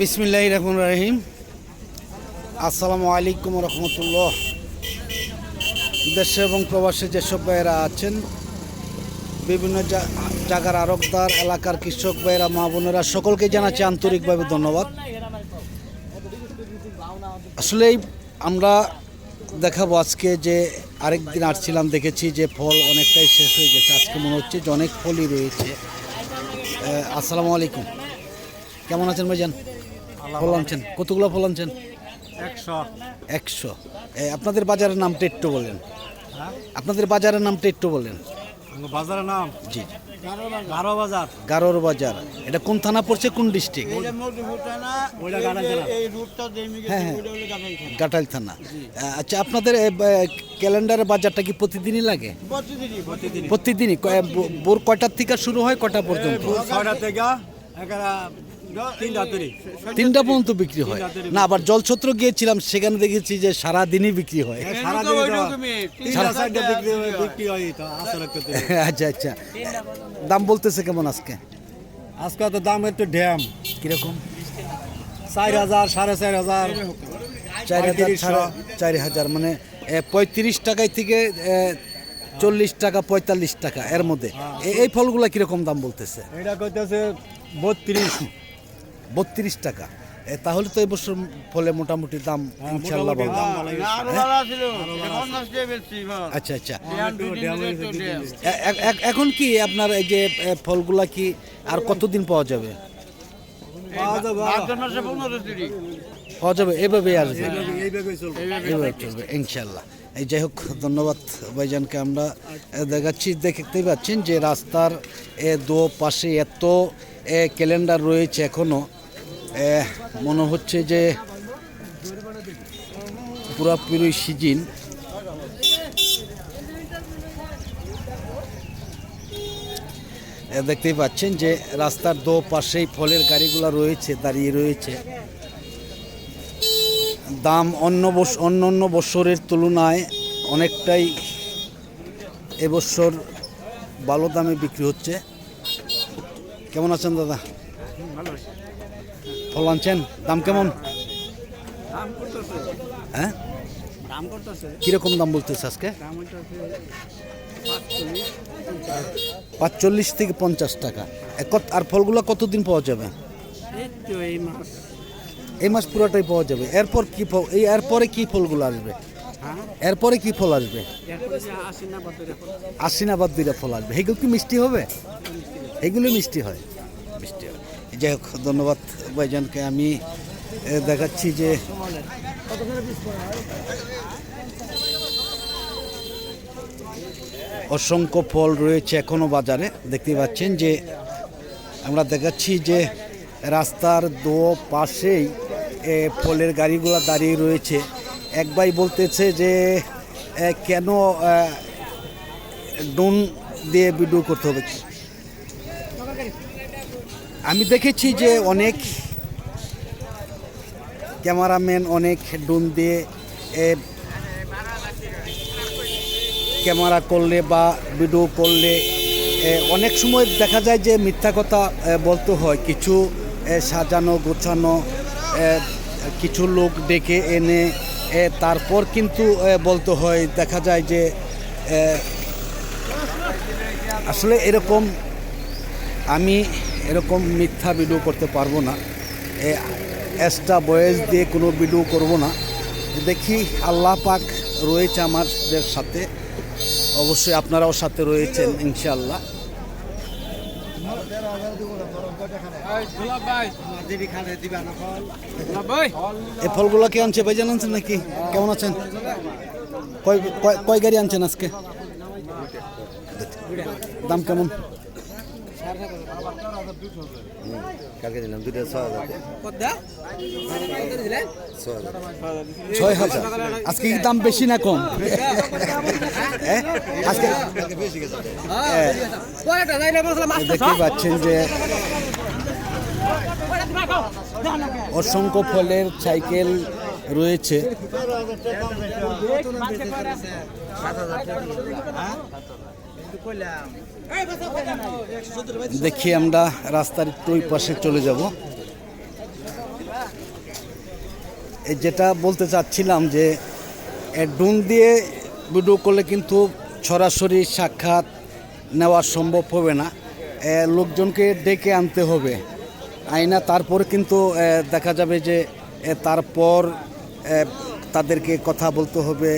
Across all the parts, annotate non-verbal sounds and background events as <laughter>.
বিসমিল্লাহ রহমান রাহিম। আসসালামু আলাইকুম রহমতুল্লাহ। দেশে এবং প্রবাসে যেসব ভাইয়েরা আছেন, বিভিন্ন জায়গার আরবদার, এলাকার কৃষক ভাইয়েরা, মা বোনেরা, সকলকে জানাচ্ছি আন্তরিকভাবে ধন্যবাদ। আসলেই আমরা দেখাবো আজকে যে আরেকদিন আসছিলাম, দেখেছি যে ফল অনেকটাই শেষ হয়ে গেছে। আজকে মনে হচ্ছে যে অনেক ফলই রয়েছে। আসসালামু আলাইকুম। কেমন আছেন ভাইজান? ফল আনছেন। কতগুলো ফল আনছেন? একশো। একশো। আপনাদের বাজারের নামটা একটু বলেন। হ্যাঁ? আপনাদের বাজারের নামটা একটু বলেন। বাজারের নাম? জি। গারো বাজার। গারোর বাজার। এটা কোন থানা পড়ছে কোন ডিস্ট্রিক্ট? ওইটা হ্যাঁ হ্যাঁ। গাটাইল থানা। আচ্ছা আপনাদের এ, ক্যালেন্ডারের বাজারটা কি প্রতিদিনই লাগে? প্রতিদিনই ভোর কয়টার থেকে শুরু হয় কটা পর্যন্ত? ছয়টা থেকে তিনটা পর্যন্ত বিক্রি হয়। না আবার জলছত্র গিয়েছিলাম সেখানে দেখেছি যে সারা দিনই বিক্রি হয় হয়। <laughs> আচ্ছা আচ্ছা। দাম বলতেছে কেমন আজকে? আজকে তো দাম একটু ড্যাম। কীরকম? চার হাজার সাড়ে চার হাজার চার হাজার। ছাড়া- চার হাজার মানে পঁয়ত্রিশ টাকায় থেকে চল্লিশ টাকা পঁয়তাল্লিশ টাকা এর মধ্যে। এই ফলগুলা কীরকম দাম বলতেছে? এটা করতেছে বত্রিশ। বত্রিশ টাকা। তাহলে তো এবছর ফলে মোটামুটি দাম ইনশাল্লাহ মোটামুটি বললাম দাম ভালো হয়েছে। আচ্ছা আচ্ছা। এখন কি আপনার এই যে ফলগুলা কি আর কতদিন পাওয়া যাবে? পাওয়া যাবে পাওয়া যাবে। এভাবেই আসবে। এইভাবে- চলবে। ইনশাল্লাহ। এই যাই হোক ধন্যবাদ ভাইজানকে আমরা দেখাচ্ছি। দেখতেই পাচ্ছেন যে রাস্তার এ দো পাশে এত এ, ক্যালেন্ডার রয়েছে এখনও। এ, মনে হচ্ছে যে পুরাপুরি সিজিন। দেখতেই পাচ্ছেন যে রাস্তার দো পাশেই ফলের গাড়িগুলো রয়েছে, দাঁড়িয়ে রয়েছে। দাম অন্য অন্য অন্য বছরের তুলনায় অনেকটাই এবছর ভালো দামে বিক্রি হচ্ছে। কেমন আছেন দাদা? ফল আনছেন দাম কেমন? হ্যাঁ? দাম কীরকম দাম বলতেছে আজকে? পাঁচচল্লিশ। থেকে পঞ্চাশ টাকা। আর ফলগুলো কতদিন পাওয়া যাবে? এই মাস। পুরোটাই পাওয়া যাবে। এরপর কি ফল এই এরপরে কি ফলগুলো আসবে? হ্যাঁ? এরপরে কি ফল আসবে? যে না ফল। আসবে। এগুলো কি মিষ্টি হবে? এগুলো মিষ্টি হয়। যাই হোক, ধন্যবাদ ভাইজানকে। আমি দেখাচ্ছি যে, অসংখ্য ফল রয়েছে এখনও বাজারে। দেখতে পাচ্ছেন যে, আমরা দেখাচ্ছি যে, রাস্তার দো পাশেই ফলের গাড়িগুলো দাঁড়িয়ে রয়েছে। এক ভাই বলতেছে যে কেন ডোন দিয়ে ভিডিও করতে হবে? আমি দেখেছি যে অনেক ক্যামেরাম্যান অনেক ডোন দিয়ে ক্যামেরা করলে বা ভিডিও করলে অনেক সময় দেখা যায় যে মিথ্যা কথা বলতে হয়। কিছু সাজানো, গোছানো কিছু লোক ডেকে এনে তারপর কিন্তু বলতে হয়। দেখা যায় যে আসলে এরকম আমি এরকম মিথ্যা ভিডিও করতে পারব না। এক্সট্রা বয়েস দিয়ে কোনো ভিডিও করব না। দেখি আল্লাহ পাক রয়েছে আমাদের সাথে। অবশ্যই আপনারাও সাথে রয়েছেন, ইনশাআল্লাহ। এই ফলগুলো কে আনছে? ভাইজান আনছেন নাকি? কেমন আছেন? কয় গাড়ি আনছেন আজকে? দাম কেমন? কালকে দিলাম দুটো ছ হাজার ছয় হাজার। আজকে কি দাম বেশি না কম? হ্যাঁ? আজকে হ্যাঁ। পাচ্ছেন যে অসংখ্য ফলের সাইকেল রয়েছে। দেখি আমরা রাস্তার একটু ওই পাশে চলে যাব। যেটা বলতে চাচ্ছিলাম যে ডুন দিয়ে ভিডিও করলে কিন্তু সরাসরি সাক্ষাৎ নেওয়া সম্ভব হবে না। লোকজনকে ডেকে আনতে হবে। আইনা তারপর কিন্তু দেখা যাবে যে তারপর তাদেরকে কথা বলতে হবে।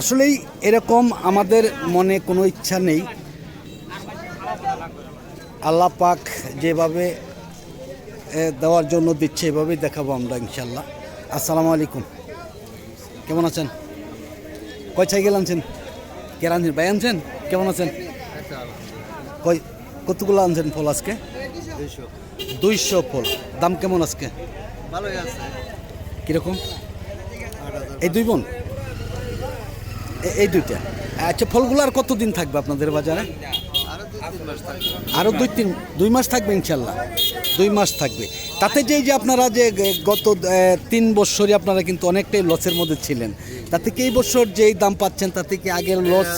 আসলেই এরকম আমাদের মনে কোনো ইচ্ছা নেই। আল্লাহ পাক যেভাবে দেওয়ার জন্য দিচ্ছে এভাবেই দেখাবো আমরা ইনশাল্লাহ আসসালামু আলাইকুম। কেমন আছেন? কয় সাইকেল আনছেন? কে আনছেন? ভাই আনছেন? কেমন আছেন? কয় কতগুলো আনছেন ফল আজকে? দুইশো ফল। দাম কেমন আজকে? ভালোই আছে। কীরকম? এই দুই বোন? এই দুইটা। আচ্ছা ফলগুলো আর কতদিন থাকবে আপনাদের বাজারে? আরও দুই তিন, দুই মাস থাকবে ইনশাল্লাহ। দুই মাস থাকবে। তাতে যে, এই যে আপনারা যে গত তিন বছরই আপনারা কিন্তু অনেকটাই লসের মধ্যে ছিলেন। তাতে কি এই বছর যেই দাম পাচ্ছেন, তাতে কি আগের লস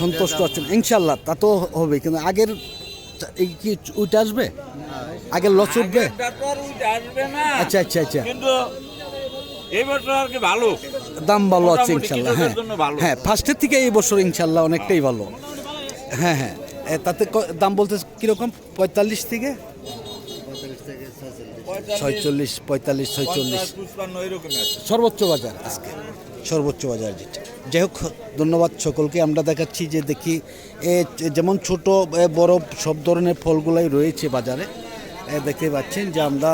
সন্তুষ্ট আছেন। ইনশাল্লাহ, তা তো হবে কিন্তু আগের এই কি উঠে আসবে? আগের লস উঠবে? আচ্ছা আচ্ছা আচ্ছা। কিন্তু এই বছর আর কি ভালো। দাম ভালো আছে ইনশাল্লাহ হ্যাঁ। হ্যাঁ ফার্স্টের থেকে এই বছর ইনশাল্লাহ অনেকটাই ভালো। হ্যাঁ হ্যাঁ। তাতে দাম বলতে কীরকম? পঁয়তাল্লিশ থেকে? ছয়চল্লিশ পঁয়তাল্লিশ ছয়চল্লিশ। সর্বোচ্চ বাজার আজকে সর্বোচ্চ বাজার যেটা। যাই হোক ধন্যবাদ সকলকে। আমরা দেখাচ্ছি যে দেখি যেমন ছোট বড় সব ধরনের ফলগুলাই রয়েছে বাজারে। দেখতে পাচ্ছেন যে আমরা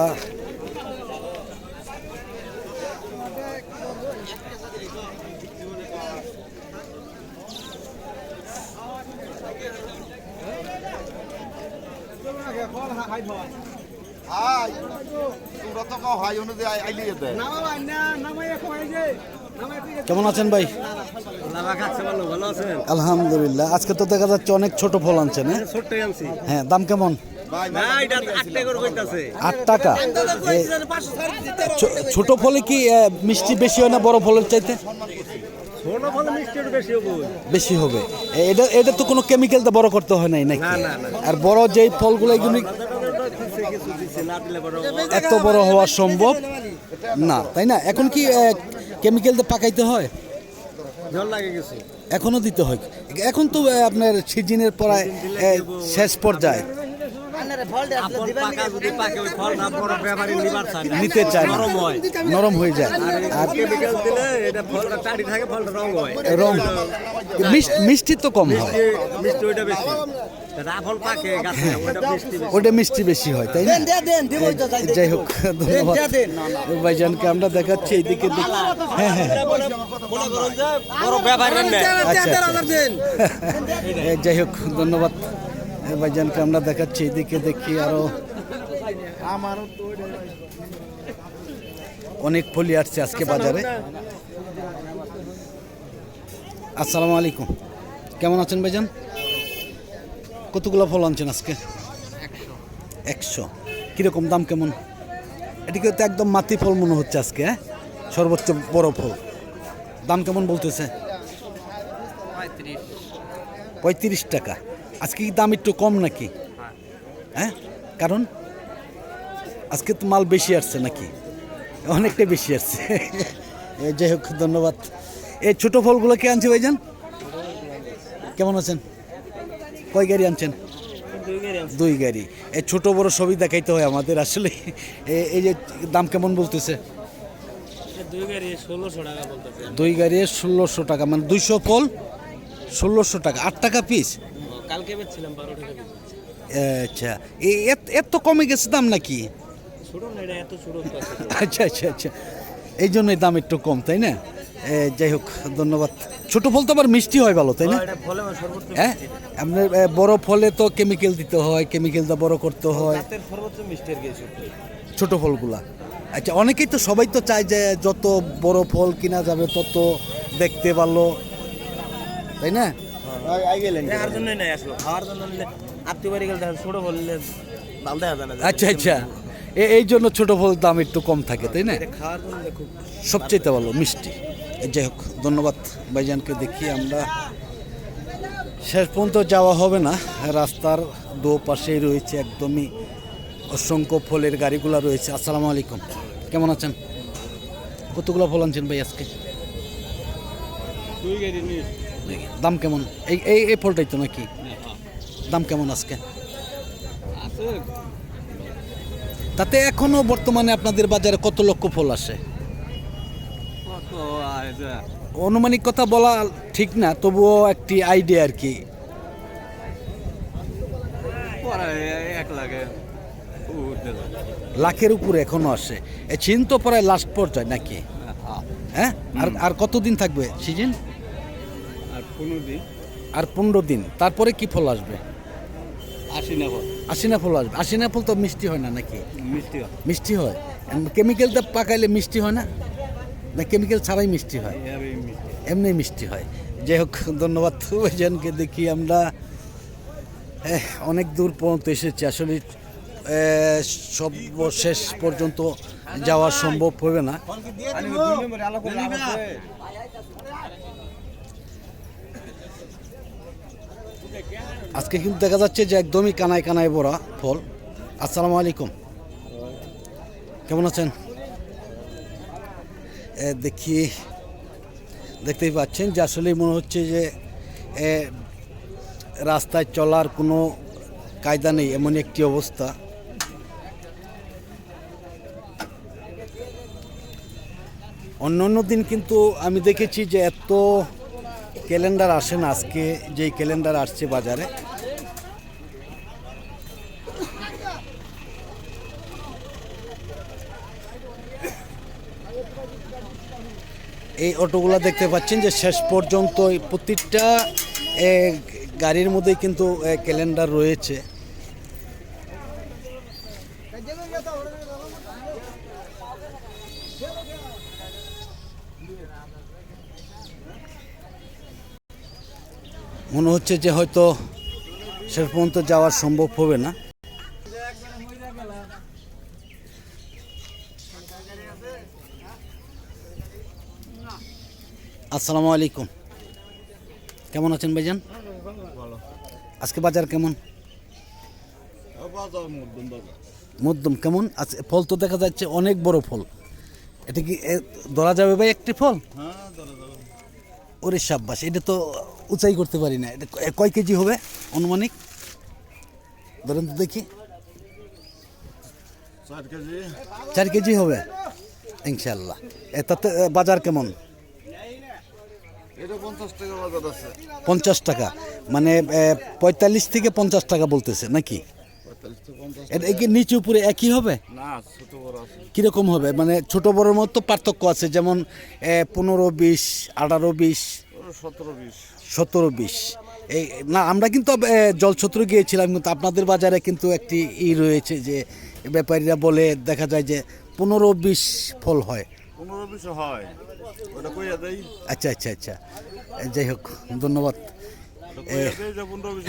কেমন আছেন ভাই? আলহামদুলিল্লাহ। আজকে তো দেখা যাচ্ছে অনেক ছোট ফল আনছেন হ্যাঁ? হ্যাঁ দাম কেমন? আট টাকা? এ, ছোট ফলে কি মিষ্টি বেশি হয় না বড় ফলের চাইতে? বেশি হবে। এটা এটা তো কোনো কেমিক্যাল তো বড় করতে হয় নাই নাকি? আর বড় যেই ফলগুলো এগুলো এত বড় হওয়া সম্ভব? না তাই না? এখন কি কেমিক্যাল তো পাকাইতে হয়? এখনও দিতে হয়। এখন তো আপনার সিজনের পরায় শেষ পর্যায়ে। নিতে চায় না। নরম হয়ে। যায়। আর রং মিষ্টি তো কম হয়। ওটা মিষ্টি বেশি। হয় তাই না? যাই হোক ধন্যবাদ। ভাইজানকে আমরা দেখাচ্ছি এইদিকে দেখ- হ্যাঁ হ্যাঁ আচ্ছা আচ্ছা। যাই হোক ধন্যবাদ। ভাইজানকে আমরা দেখাচ্ছি, এদিকে দেখি আরও অনেক ফলি আসছে আজকে বাজারে। আসসালামু আলাইকুম। কেমন আছেন ভাইজান? কতগুলো ফল আনছেন আজকে? একশো। কীরকম দাম কেমন? এটিকে তো একদম মাটি ফল মনে হচ্ছে আজকে হ্যাঁ? সর্বোচ্চ বড় ফল। দাম কেমন বলতেছে? পঁয়ত্রিশ টাকা। আজকে কি দাম একটু কম নাকি? হ্যাঁ? কারণ আজকে তো মাল বেশি আসছে নাকি? অনেকটা বেশি আসছে। যাই হোক ধন্যবাদ। এই ছোট ফলগুলো কে আনছে ভাইজান? কেমন আছেন? কয় গাড়ি আনছেন? দুই গাড়ি। এই ছোট বড় সবই দেখাইতে হয় আমাদের আসলে। এই যে দাম কেমন বলতেছে? দুই গাড়ি ষোলোশো টাকা। বলতেছে দুই গাড়ি ষোলোশো টাকা মানে দুইশো ফল ষোলোশো টাকা। আট টাকা পিস কালকে বেচছিলাম বারো টাকা আচ্ছা। এত- কমে গেছে দাম নাকি। <laughs> আচ্ছা আচ্ছা আচ্ছা। এই জন্যই দাম একটু কম তাই না? যাই হোক ধন্যবাদ। ছোট ফল তো আবার মিষ্টি হয় ভালো তাই না? হ্যাঁ? আপনার বড় ফলে তো কেমিক্যাল দিতে হয় কেমিক্যালটা বড় করতে হয়। ছোট ফলগুলা। আচ্ছা অনেকেই তো সবাই তো চায় যে যত বড় ফল কিনা যাবে তত দেখতে ভালো তাই না? দেখার জন্যই নাই আসলো। খাওয়ার জন্য নিলে আত্মীয় বাড়ি গেলে দেখা বললে ভালো দেখা যায় না আচ্ছা আচ্ছা। এ- এই জন্য ছোট ফল দাম একটু কম থাকে তাই না? খাওয়ার জন্য খুব সবচেয়ে ভালো মিষ্টি। যাই হোক ধন্যবাদ ভাইজানকে দেখি আমরা। শেষ পর্যন্ত যাওয়া হবে না। রাস্তার দো পাশেই রয়েছে একদমই অসংখ্য ফলের গাড়িগুলো রয়েছে। আসসালামু আলাইকুম। কেমন আছেন? কতগুলো ফল আনছেন ভাই আজকে? দুই গাড়ি নিয়ে দাম কেমন? এই এই এই ফলটাই তো নাকি? দাম কেমন আজকে? তাতে এখনও বর্তমানে আপনাদের বাজারে কত লক্ষ ফল আসে? অনুমানিক কথা বলা ঠিক না তবুও একটি আইডিয়া আর কি। লাখের উপরে। এখনও আসে। চীন তো প্রায় লাস্ট পর্যায়ে নাকি? হ্যাঁ? আর আর কতদিন থাকবে সিজন? আর পনেরো দিন। তারপরে কি ফল আসবে? আশিনা ফল। আসবে। আশিনা ফল তো মিষ্টি হয় না নাকি? মিষ্টি হয়। মিষ্টি হয়। কেমিক্যালটা পাকাইলে মিষ্টি হয় না? না কেমিক্যাল ছাড়াই মিষ্টি হয়। এমনি মিষ্টি হয়। যাই হোক ধন্যবাদ ভাইজানকে দেখি আমরা। অনেক দূর পর্যন্ত এসেছি। আসলে সর্বশেষ পর্যন্ত যাওয়া সম্ভব হবে না। আজকে কিন্তু দেখা যাচ্ছে যে একদমই কানায় কানায় ভরা ফল। আসসালামু আলাইকুম। কেমন আছেন? দেখি, দেখতেই পাচ্ছেন যে আসলে মনে হচ্ছে যে রাস্তায় চলার কোনো কায়দা নেই এমন একটি অবস্থা। অন্য অন্য দিন কিন্তু আমি দেখেছি যে এত ক্যালেন্ডার আসেন আজকে যেই ক্যালেন্ডার আসছে বাজারে। এই অটোগুলো দেখতে পাচ্ছেন যে শেষ পর্যন্ত এ, গাড়ির মধ্যেই কিন্তু ক্যালেন্ডার রয়েছে। মনে হচ্ছে যে হয়তো শেষ পর্যন্ত যাওয়া সম্ভব হবে না। আসসালামু আলাইকুম। কেমন আছেন ভাইজান? আজকে বাজার কেমন? বাজার মধ্যম কেমন? আজ ফল তো দেখা যাচ্ছে অনেক বড় ফল। এটা কি ধরা যাবে ভাই একটি ফল? হ্যাঁ ওরে সাব্বাস এটা তো উঁচাই করতে পারি না। এটা কয় কেজি হবে আনুমানিক? ধরেন তো দেখি। চার কেজি। হবে ইনশাল্লাহ তাতে বাজার কেমন? পঞ্চাশ টাকা মানে পঁয়তাল্লিশ থেকে পঞ্চাশ টাকা বলতেছে নাকি? নিচে উপরে একই হবে? কীরকম হবে? মানে ছোট বড়োর মতো পার্থক্য আছে যেমন পনেরো বিশ আঠারো বিশ। সতেরো বিশ। সতেরো বিশ। এই না আমরা কিন্তু জলছত্র গিয়েছিলাম কিন্তু আপনাদের বাজারে কিন্তু একটি ই রয়েছে যে ব্যাপারীরা বলে দেখা যায় যে পনেরো বিশ ফল হয়। পনেরো বিশ হয়। ওটা কইয়া দেই? আচ্ছা আচ্ছা আচ্ছা। যাই হোক ধন্যবাদ।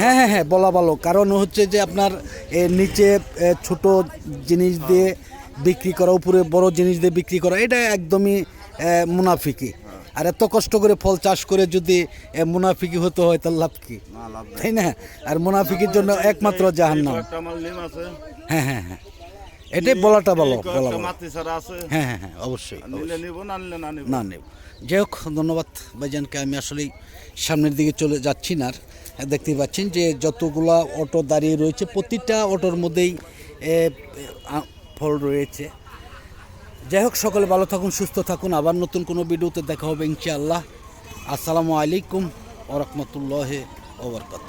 হ্যাঁ হ্যাঁ হ্যাঁ বলা ভালো। কারণ হচ্ছে যে আপনার এ, নিচে ছোট জিনিস দিয়ে বিক্রি করা উপরে বড় জিনিস দিয়ে বিক্রি করা এটা একদমই মুনাফিকি। আর এত কষ্ট করে ফল চাষ করে যদি মুনাফিকি হতে হয় তার লাভ কি? না লাভ তাই না? আর মুনাফিকির জন্য একমাত্র জাহান্নাম। আছে। হ্যাঁ হ্যাঁ হ্যাঁ। এটাই বলাটা ভালো বলা আছে। হ্যাঁ হ্যাঁ হ্যাঁ অবশ্যই না নিব। যাই হোক ধন্যবাদ ভাইজানকে। আমি আসলেই সামনের দিকে চলে যাচ্ছি না। আর দেখতেই পাচ্ছেন যে যতগুলা অটো দাঁড়িয়ে রয়েছে প্রতিটা অটোর মধ্যেই ফল রয়েছে। যাই হোক, সকলে ভালো থাকুন, সুস্থ থাকুন। আবার নতুন কোনো ভিডিওতে দেখা হবে, ইনশাআল্লাহ। আসসালামু আলাইকুম ওরকমতুল্লাহ ওবরকাত